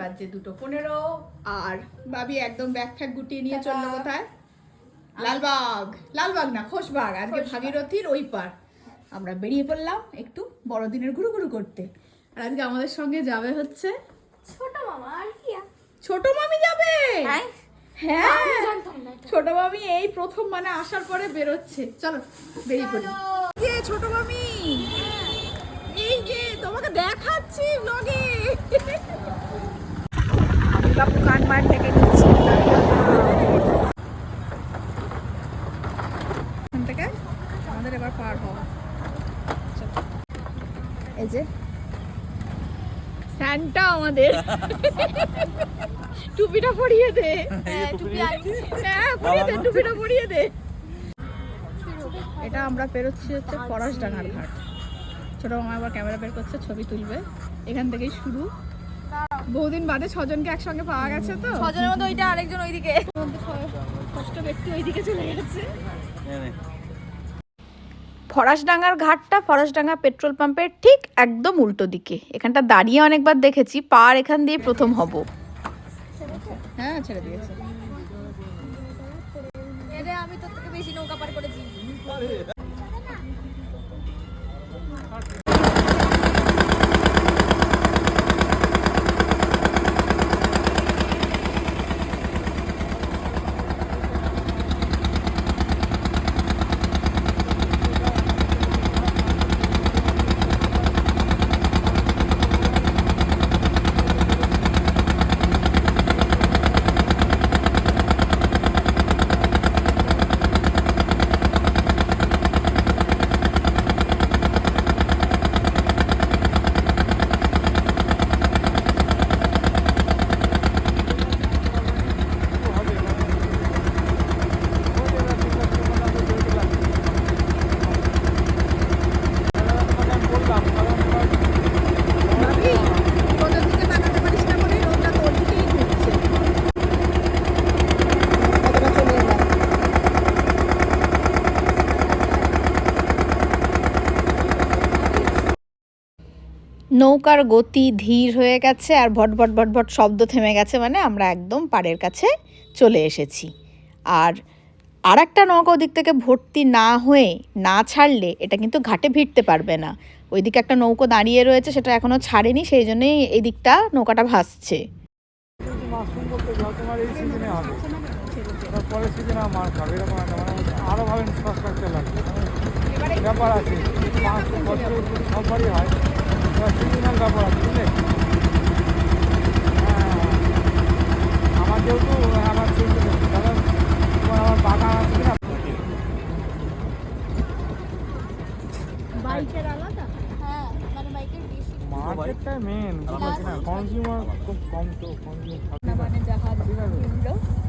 বাজছে দুটো পনেরো। আর বাবি একদম ব্যাগ ফ্যাগ গুটিয়ে নিয়ে চলল কোথায়? লালবাগ। লালবাগ না খোশবাগ আজকে ভাগীরথীর ওই পার। আমরা বেরিয়ে পড়লাম একটু বড়দিনের ঘুরু ঘুরু করতে। আর আজকে আমাদের সঙ্গে যাবে হচ্ছে ছোট মামা আর কি ছোট মামি যাবে? হ্যাঁ? হ্যাঁ। ছোট মামি এই প্রথম মানে আসার পরে বেরোচ্ছে। চলো বেরিয়ে পড়ি। যে ছোট মামি। এই যে তোমাকে দেখাচ্ছি ব্লগে বাপু কান মার থেকে নিচ্ছি। এখান থেকে আমাদের এবার পার হওয়া। এই যে স্যান্টা আমাদের। টুপিটা পরিয়ে দে। হ্যাঁ। হ্যাঁ টুপিটা পরিয়ে দে। এটা আমরা পেরোচ্ছি হচ্ছে ফরাসডাঙ্গার ঘাট। ছোট মামা আবার ক্যামেরা বের করছে ছবি তুলবে। এখান থেকেই শুরু। বহুদিন বাদে ছজনকে একসঙ্গে পাওয়া গেছে তো। ছজনের মধ্যে ওইটা আরেকজন ওইদিকে। ষষ্ঠ ব্যক্তি ওইদিকে চলে গেছে। ফরাসডাঙ্গার ঘাটটা ফরাসডাঙ্গা পেট্রোল পাম্পের ঠিক একদম উল্টো দিকে। এখানটা দাঁড়িয়ে অনেকবার দেখেছি পার এখান দিয়ে প্রথম হব। হ্যাঁ ছেড়ে দিয়েছে। এরে আমি তোর থেকে বেশি নৌকা পার করেছি ভাবি কোথার দিকে তাকাতে পারিস না বলেই রোদটা তোর দিকেই ঘুরছে কতটা চলে এলাম নৌকার গতি ধীর হয়ে গেছে আর ভটভট ভটভট শব্দ থেমে গেছে মানে আমরা একদম পাড়ের কাছে চলে এসেছি। আর আর একটা নৌকা ওদিক থেকে ভর্তি না হয়ে না ছাড়লে এটা কিন্তু ঘাটে ভিড়তে পারবে না। ওইদিকে একটা নৌকো দাঁড়িয়ে রয়েছে, সেটা এখনও ছাড়েনি সেই জন্যই এই দিকটা নৌকাটা ভাসছে। ব্যাপার আছে হয় সিজনাল আছে বুঝলে হ্যাঁ আমার যেহেতু আমার সিজনে কারণ তোমার আমার বাগান আছে? না বাইকের আলাদা হ্যাঁ মানে বাইকের বেশি মার্কেটটা মেন বুঝতে কনজিউমার খুব কম তো কনজিউমার মানে জাহাজ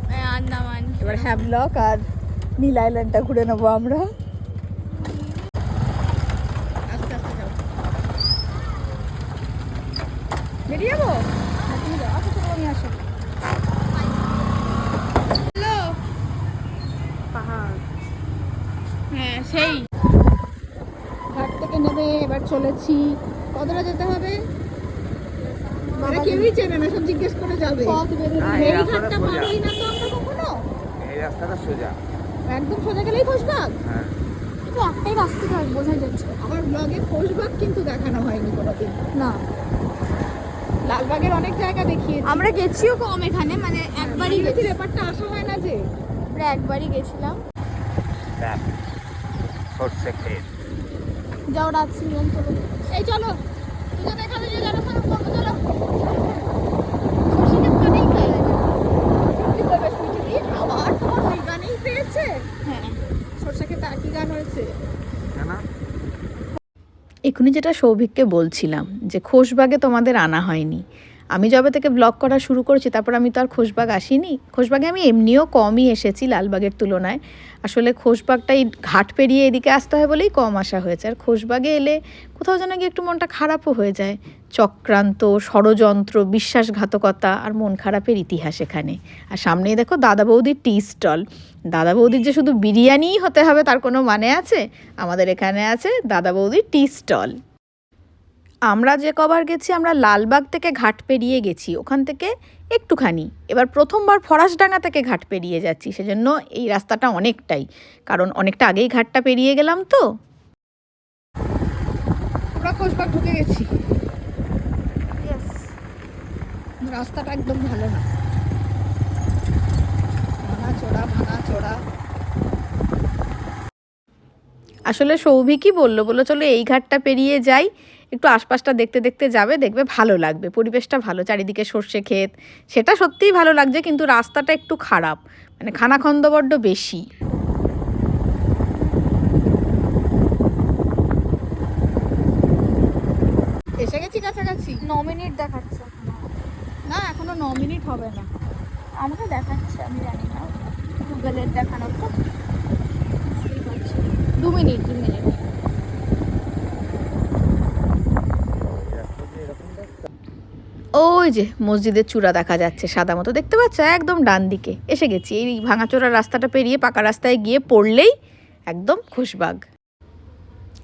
হ্যাঁ, আন্দামান। এবার হ্যাভলক আর নীল আইল্যান্ডটা ঘুরে নেব আমরা আস্তে আস্তে যাও বেরিয়ে যাব হ্যাঁ, তুমি যাও আসো তুমি আমি আসো হ্যালো পাহাড় হ্যাঁ সেই। ঘাট থেকে নেবে এবার চলেছি। কতটা যেতে হবে? মানে কেউই চেনে না সব জিজ্ঞেস করে যাবে। এই ঘাটটা পার না তো আমরা কখনো? এই রাস্তাটা সোজা। একদম সোজা গেলেই খোঁজবাগ হ্যাঁ। কিন্তু একটাই রাস্তা বোঝা যাচ্ছে। আমার ব্লগে খোঁজবাগ কিন্তু দেখানো হয়নি কোনোদিন। না। লালবাগের অনেক জায়গা দেখিয়েছি। আমরা গেছিও কম এখানে মানে একবারই গেছি। ব্যাপারটা আসা হয় না যে। আমরা একবারই গেছিলাম। দেখ সর্ষে ক্ষেত। যাও রাখছি এই চলো দুজন এখানে যে জনস্থান চলো। হ্যাঁ। এখনই যেটা সৌভিককে বলছিলাম যে খোশবাগে তোমাদের আনা হয়নি। আমি যবে থেকে ব্লগ করা শুরু করেছি, তারপর আমি তো আর খোশবাগ আসিনি। খোশবাগে আমি এমনিও কমই এসেছি লালবাগের তুলনায়। আসলে খোশবাগটাই ঘাট পেরিয়ে এদিকে আসতে হয় বলেই কম আসা হয়েছে। আর খোশবাগে এলে কোথাও যেন গিয়ে একটু মনটা খারাপও হয়ে যায়। চক্রান্ত, ষড়যন্ত্র, বিশ্বাসঘাতকতা আর মন খারাপের ইতিহাস এখানে। আর সামনেই দেখো দাদা বৌদির টি স্টল দাদা বৌদির যে শুধু বিরিয়ানিই হতে হবে তার কোনো মানে আছে? আমাদের এখানে আছে দাদা বৌদির টি স্টল আমরা যে কবার গেছি আমরা লালবাগ থেকে ঘাট পেরিয়ে গেছি। ওখান থেকে একটুখানি। এবার প্রথমবার ফরাসডাঙ্গা থেকে ঘাট পেরিয়ে যাচ্ছি। সেজন্য এই রাস্তাটা অনেকটাই। কারণ অনেকটা আগেই ঘাটটা পেরিয়ে গেলাম তো। খোশবাগ ঢুকে গেছি। রাস্তাটা একদম ভালো না। ভাঙা চোরা ভাঙা চোরা আসলে সৌভিকই বলল বলল চলো এই ঘাটটা পেরিয়ে যাই। একটু আশপাশটা দেখতে দেখতে যাবে দেখবে ভালো লাগবে পরিবেশটা ভালো চারিদিকে সর্ষে ক্ষেত। সেটা সত্যিই ভালো লাগছে কিন্তু রাস্তাটা একটু খারাপ মানে খানাখন্দ বড্ড বেশি। এসে গেছি কাছাকাছি। ন মিনিট দেখাচ্ছে। না এখনও ন মিনিট হবে না। আমাকে দেখাচ্ছে আমি জানি না। গুগলের দেখানো তো। দু মিনিট দু মিনিট। ওই যে মসজিদের চূড়া দেখা যাচ্ছে সাদা মতো, দেখতে পাচ্ছ? একদম ডান দিকে। এসে গেছি, এই ভাঙাচোরা রাস্তাটা পেরিয়ে পাকা রাস্তায় গিয়ে পড়লেই একদম খুশবাগ।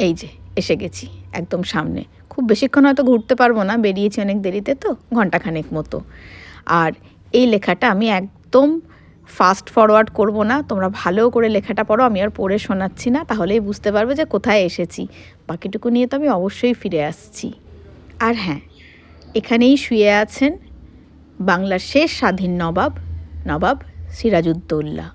এই যে, এসে গেছি একদম সামনে। খুব বেশিক্ষণ হয়তো ঘুরতে পারব না, বেরিয়েছি অনেক দেরিতে তো ঘন্টাখানেক মতো। আর এই লেখাটা আমি একদম ফাস্ট ফরওয়ার্ড করব না, তোমরা ভালো করে লেখাটা পড়ো, আমি আর পড়ে শোনাচ্ছি না, তাহলেই বুঝতে পারবে যে কোথায় এসেছি। বাকিটুকু নিয়ে তো আমি অবশ্যই ফিরে আসছি। আর হ্যাঁ এখানেই শুয়ে আছেন বাংলার শেষ স্বাধীন নবাব নবাব সিরাজউদ্দৌল্লা